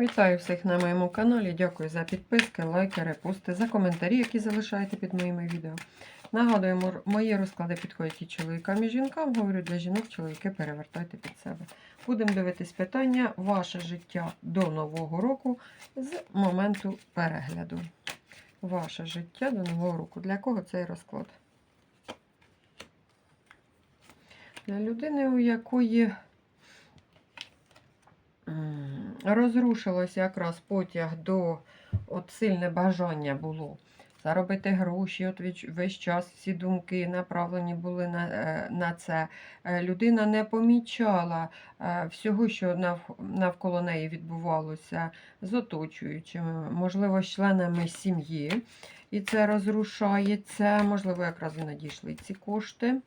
Вітаю всіх на моєму каналі. Дякую за підписки, лайки, репости, за коментарі, які залишаєте під моїми відео. Нагадую, мої розклади підходять і чоловікам, і жінкам. Говорю для жінок, чоловіки перевертайте під себе. Будемо дивитись питання ваше життя до Нового року з моменту перегляду. Ваше життя до Нового року. Для кого цей розклад? Для людини, у якої розрушилося якраз потяг до от сильне бажання було заробити гроші. От весь час всі думки направлені були на, е, на це. Е, Людина не помічала е, всього, що навколо неї відбувалося з оточуючими, можливо, з членами сім'ї. І це розрушається. Можливо, якраз і надійшли ці кошти.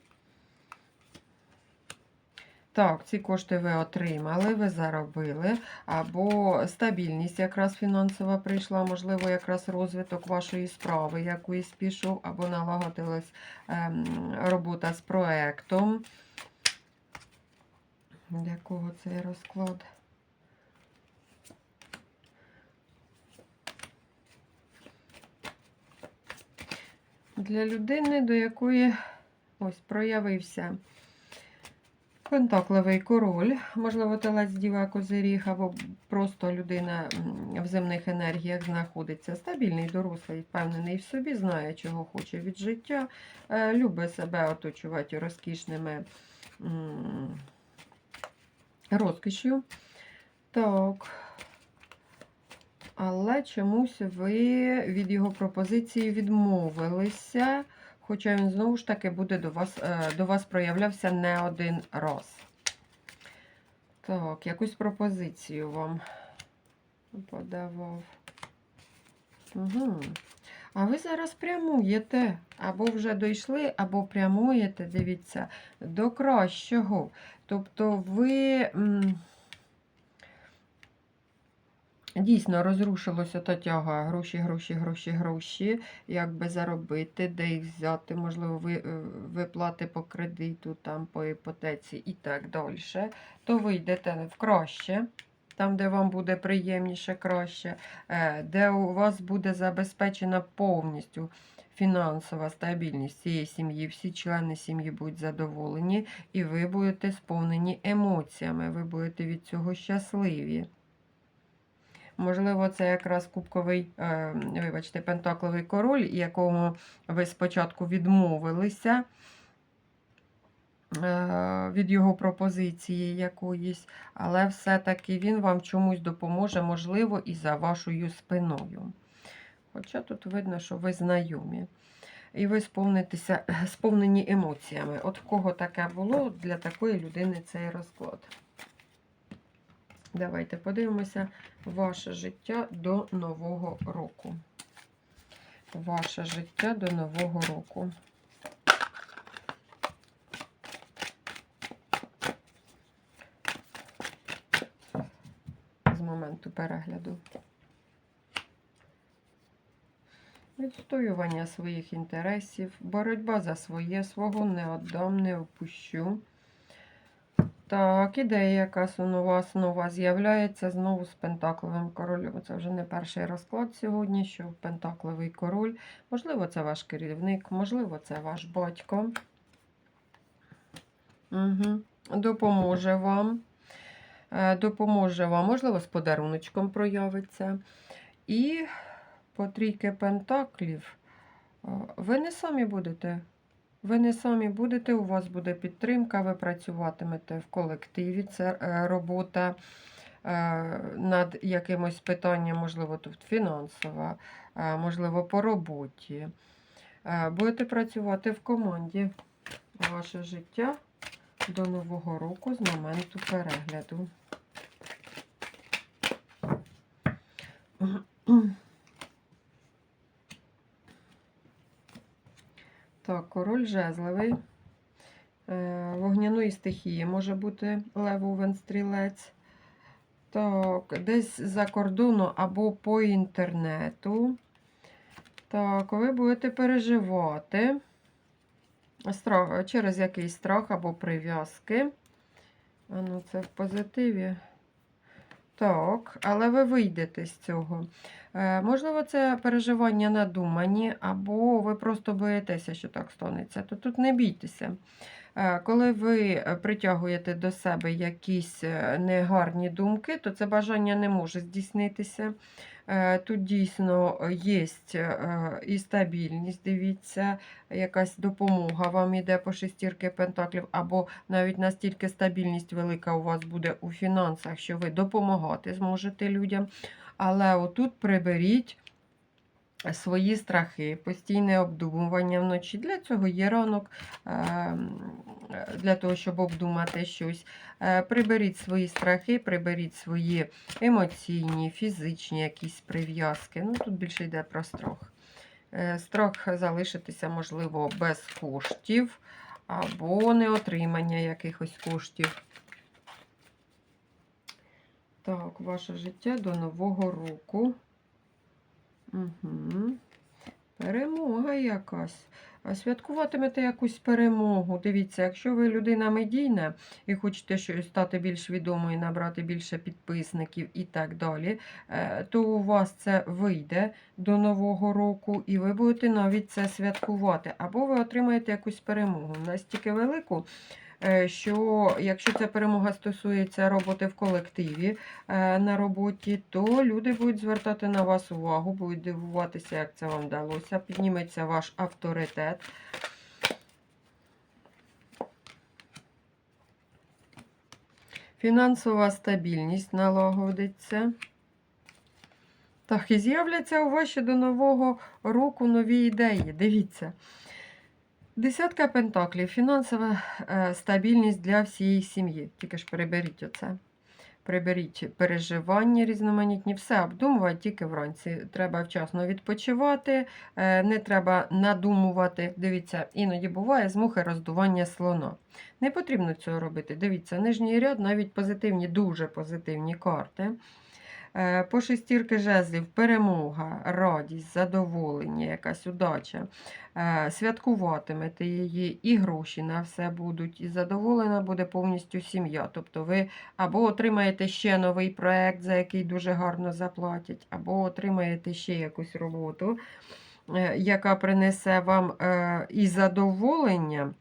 Так, ці кошти ви отримали, ви заробили, або стабільність якраз фінансова прийшла, можливо, якраз розвиток вашої справи якоїсь пішов, або налагодилась ем, робота з проектом. Для кого цей розклад? Для людини, до якої ось проявився Пентакливий король, можливо, телець діва козиріг, або просто людина в земних енергіях знаходиться. Стабільний, дорослий, впевнений в собі, знає, чого хоче від життя, е, любить себе оточувати розкішними розкішю. Так. Але чомусь ви від його пропозиції відмовилися. Хоча він знову ж таки буде до вас, е, до вас проявлявся не один раз. Так, якусь пропозицію вам подавав. Угу. А ви зараз прямуєте. Або вже дійшли, або прямуєте, дивіться, до кращого. Тобто ви. Дійсно, розрушилося та тяга гроші, гроші, гроші, гроші. Як би заробити, де їх взяти, можливо, е, виплати по кредиту, там, по іпотеці і так далі. То ви йдете в краще, там, де вам буде приємніше, краще, е, де у вас буде забезпечена повністю фінансова стабільність цієї сім'ї. Всі члени сім'ї будуть задоволені, і ви будете сповнені емоціями, ви будете від цього щасливі. Можливо, це якраз кубковий, е, вибачте, пентакловий король, якому ви спочатку відмовилися е, від його пропозиції якоїсь, але все-таки він вам чомусь допоможе, можливо, і за вашою спиною. Хоча тут видно, що ви знайомі. І ви сповнитеся, сповнені емоціями. От в кого таке було, для такої людини цей розклад. Давайте подивимося ваше життя до Нового року. Ваше життя до Нового року. З моменту перегляду. Відстоювання своїх інтересів, боротьба за своє, свого не віддам, не опущу. Так, ідея якась у вас нова з'являється знову з Пентакловим королем. Це вже не перший розклад сьогодні, що Пентакловий король. Можливо, це ваш керівник, можливо, це ваш батько. Угу. Допоможе вам. Е, Допоможе вам, можливо, з подаруночком проявиться. І по трійки пентаклів е, ви не самі будете. Ви не самі будете, у вас буде підтримка, ви працюватимете в колективі, це е, робота е, над якимось питанням, можливо, тут фінансова, е, можливо, по роботі. Будете працювати в команді. Ваше життя до Нового року з моменту перегляду. Так, король жезловий. Е, Вогняної стихії може бути левовен стрілець. Так, десь за кордону або по інтернету. Так, ви будете переживати через якийсь страх або прив'язки. А ну, це в позитиві. Так, але ви вийдете з цього. Е, можливо, це переживання надумані, або ви просто боїтеся, що так станеться. То тут не бійтеся. Е, коли ви е, притягуєте до себе якісь е, негарні думки, то це бажання не може здійснитися. Тут дійсно є і стабільність, дивіться, якась допомога вам іде по шестірки пентаклів, або навіть настільки стабільність велика у вас буде у фінансах, що ви допомагати зможете людям. Але отут приберіть свої страхи, постійне обдумування вночі. Для цього є ранок, ем, для того, щоб обдумати щось. Е, Приберіть свої страхи, приберіть свої емоційні, фізичні якісь прив'язки. Ну, тут більше йде про страх. Е, Страх залишитися, можливо, без коштів або неотримання якихось коштів. Так, ваше життя до Нового року. Угу. Перемога якась. А Святкуватимете якусь перемогу. Дивіться, якщо ви людина медійна і хочете стати більш відомою, набрати більше підписників і так далі, е, то у вас це вийде до Нового року, і ви будете навіть це святкувати. Або ви отримаєте якусь перемогу. Настільки велику, що якщо ця перемога стосується роботи в колективі е, на роботі, то люди будуть звертати на вас увагу, будуть дивуватися, як це вам вдалося, підніметься ваш авторитет. Фінансова стабільність налагодиться. Так, і з'являться у вас ще до Нового року нові ідеї. Дивіться. Десятка пентаклів, фінансова е, стабільність для всієї сім'ї. Тільки ж переберіть оце. Приберіть переживання різноманітні, все обдумувати тільки вранці. Треба вчасно відпочивати, е, не треба надумувати. Дивіться, іноді буває з мухи роздування слона. Не потрібно цього робити. Дивіться, нижній ряд, навіть позитивні, дуже позитивні карти. Е, По шестірки жезлів перемога, радість, задоволення, якась удача. Е, Святкуватимете її, і гроші на все будуть, і задоволена буде повністю сім'я. Тобто ви або отримаєте ще новий проект, за який дуже гарно заплатять, або отримаєте ще якусь роботу, е, яка принесе вам і задоволення.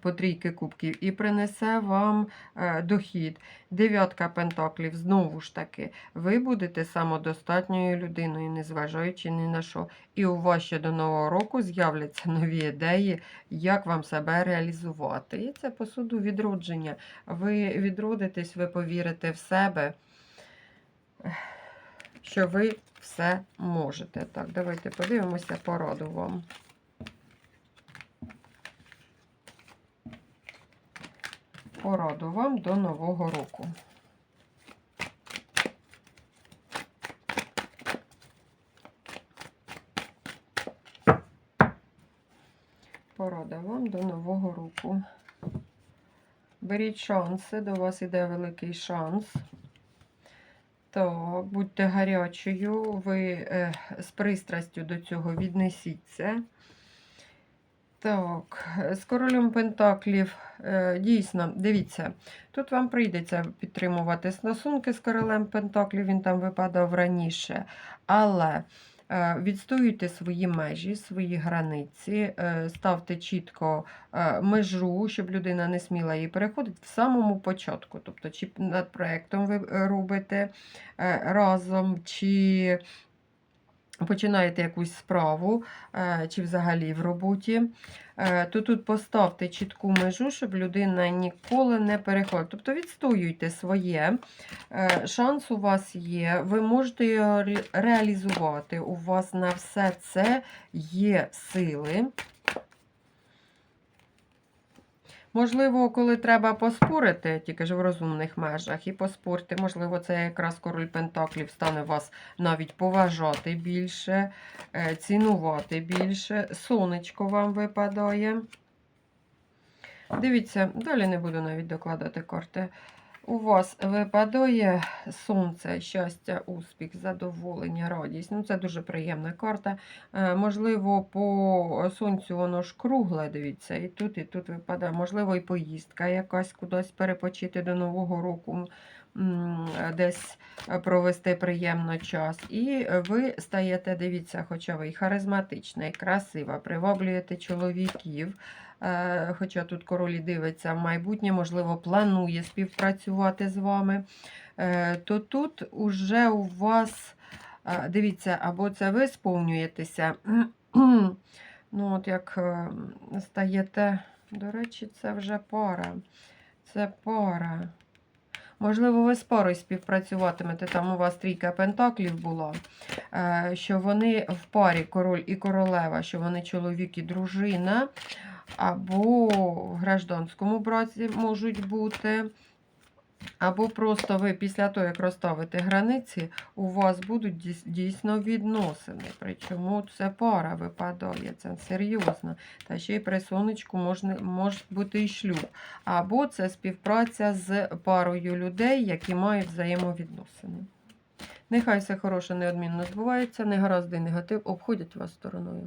По трійки кубків і принесе вам е, дохід. Дев'ятка пентаклів, знову ж таки, ви будете самодостатньою людиною, незважаючи ні на що. І у вас ще до Нового року з'являться нові ідеї, як вам себе реалізувати. І це по суду відродження. Ви відродитесь, ви повірите в себе, що ви все можете. Так, давайте подивимося пораду вам. Пораду вам до Нового року. Порада вам до Нового року. Беріть шанси, до вас іде великий шанс. Так, будьте гарячою, ви е, з пристрастю до цього віднесіться. Так, з королем Пентаклів, дійсно, дивіться, тут вам прийдеться підтримувати стосунки з королем Пентаклів, він там випадав раніше. Але е, відстоюйте свої межі, свої границі, е, ставте чітко е, межу, щоб людина не сміла її переходити в самому початку. Тобто, чи над проєктом ви е, робите е, разом, чи починаєте якусь справу, е, чи взагалі в роботі, е, то тут поставте чітку межу, щоб людина ніколи не переходила. Тобто відстоюйте своє, е, шанс у вас є, ви можете його реалізувати. У вас на все це є сили. Можливо, коли треба поспорити, тільки ж в розумних межах, і поспорити, можливо, це якраз король Пентаклів стане вас навіть поважати більше, е, цінувати більше. Сонечко вам випадає. Дивіться, далі не буду навіть докладати карти. У вас випадає сонце, щастя, успіх, задоволення, радість. Ну, це дуже приємна карта. Е, Можливо, по сонцю воно ж кругле, дивіться, і тут, і тут випадає. Можливо, і поїздка якась кудись перепочити до Нового року. Десь провести приємно час. І ви стаєте, дивіться, хоча ви і харизматична, і красива, приваблюєте чоловіків. Е, Хоча тут королі дивиться в майбутнє, можливо, планує співпрацювати з вами, е, то тут уже у вас, е, дивіться, або це ви сповнюєтеся. Ну, от як е, стаєте, до речі, це вже пара. Це пара. Можливо, ви з парою співпрацюватимете, там у вас трійка пентаклів була, е, що вони в парі король і королева, що вони чоловік і дружина, або в гражданському браці можуть бути. Або просто ви після того, як розставите границі, у вас будуть дійсно відносини. Причому це пара випадає, це серйозно. Та ще й при сонечку можна, може бути і шлюб. Або це співпраця з парою людей, які мають взаємовідносини. Нехай все хороше неодмінно збувається, негаразди негатив обходять вас стороною.